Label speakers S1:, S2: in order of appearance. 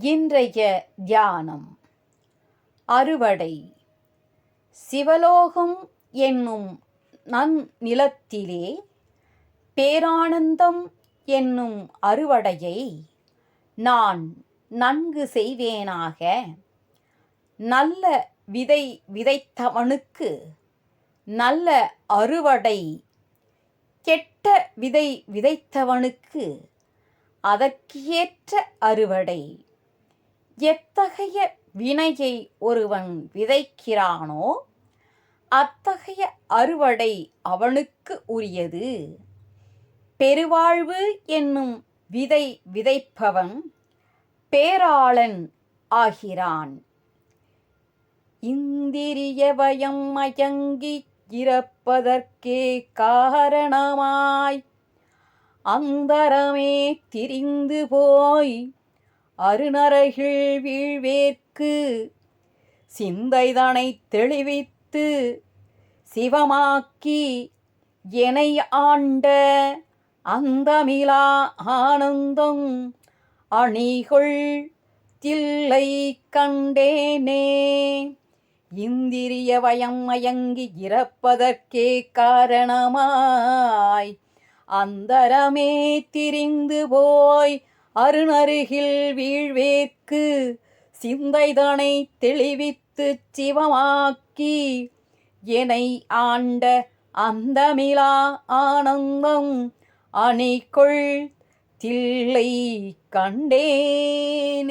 S1: இன்றைய தியானம். அறுவடை. சிவலோகம் என்னும் நன் நிலத்திலே பேரானந்தம் என்னும் அறுவடையை நான் நன்கு செய்வேனாக. நல்ல விதை விதைத்தவனுக்கு நல்ல அறுவடை. கெட்ட விதை விதைத்தவனுக்கு அதற்கேற்ற அறுவடை. எத்தகைய வினையை ஒருவன் விதைக்கிறானோ அத்தகைய அறுவடை அவனுக்கு உரியது. பெருவாழ்வு என்னும் விதை விதைப்பவன் பேராளன் ஆகிறான். இந்திரியவயம் மயங்கி இறப்பதற்கே காரணமாய் அந்தரமே திரிந்து போய் அருணரைகள் வீழ்வேற்கு சிந்தைதனை தெளிவித்து சிவமாக்கி எனை ஆண்ட அந்தமிலா ஆனந்தம் அணிகொள் தில்லை கண்டேனே. இந்திரிய வயம் மயங்கி இறப்பதற்கே காரணமாய் அந்தரமே திரிந்து போய் அருணருகில் வீழ்வேற்கு சிந்தைதனை தெளிவித்து சிவமாக்கி எனை ஆண்ட அந்தமிலா ஆனந்தம் அணிக்குள் தில்லை கண்டேன்.